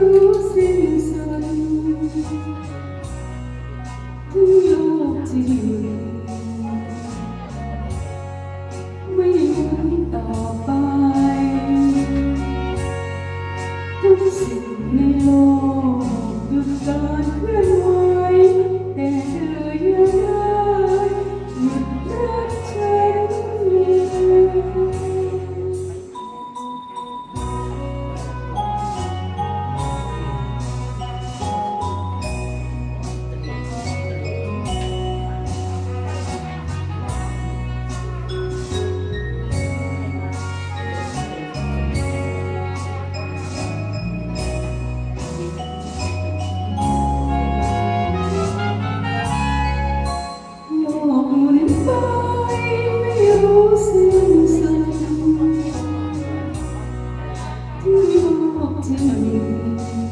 รู้สิ้นสุดทั้โลกที่ไม่รู้ต่อไปทุกสิ่งในโลกหยุดการเคลื่อน to me.